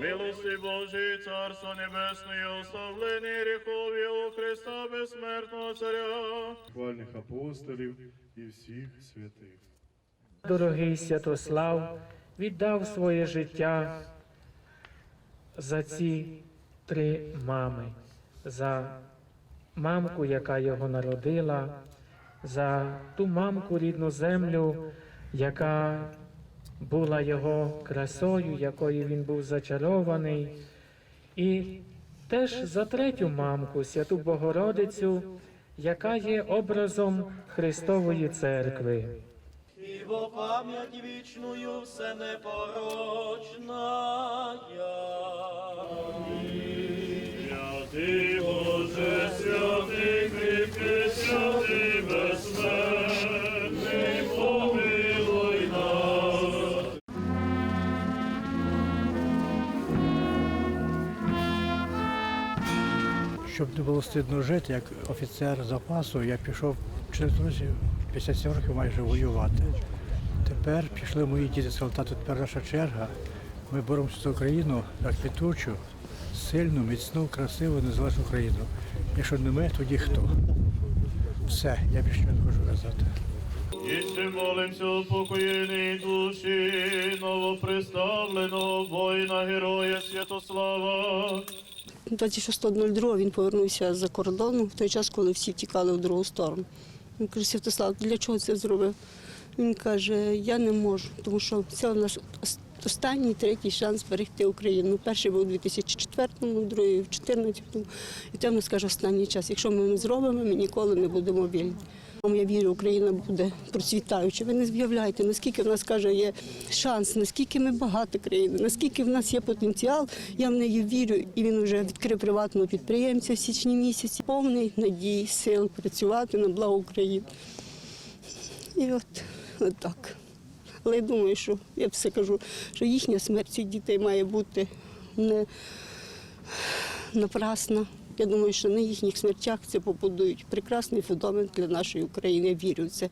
Милости Божий, Царство Небесное, оставлені гріхові у Христа безсмертного Царя. хвальних апостолів і всіх святих. Дорогий Святослав віддав своє життя за ці три мами, за мамку, яка його народила, за ту мамку рідну землю, яка була його красою, якою він був зачарований, і теж за третю мамку, святу Богородицю, яка є образом Христової церкви. І во пам'ять вічною все непорочна. Щоб не було стидно жити, як офіцер запасу, я пішов через друзів 57 років майже воювати. Тепер пішли мої діти, сказали, тату, тепер наша черга. Ми боремося за Україну за квітучу, сильну, міцну, красиву, незалежну Україну. Якщо не ми, тоді хто? Все, я більше не хочу казати. І ще молимся у покоєній новоприставленого воїна героя Святослава. 26.02 він повернувся з-за кордону в той час, коли всі тікали в другу сторону. Він каже, Святослав, для чого це зробив? Він каже, я не можу, тому що це наш ос- останній третій шанс зберегти Україну. Перший був у 2004-му, другий в 2014-му. І в нас останній час. Якщо ми не зробимо, ми ніколи не будемо вільні. Я вірю, Україна буде процвітаюча. Ви не з'являєте, наскільки в нас каже є шанс, наскільки ми багата країна, наскільки в нас є потенціал. Я в неї вірю, і він вже відкрив приватного підприємця в січні місяці. Повний надій, сил працювати на благо України. І от, от так. Але я думаю, що я все кажу, що їхня смерть цих дітей має бути не напрасна. Я думаю, що на їхніх смертях це побудують прекрасний фундамент для нашої України. Я вірю в це.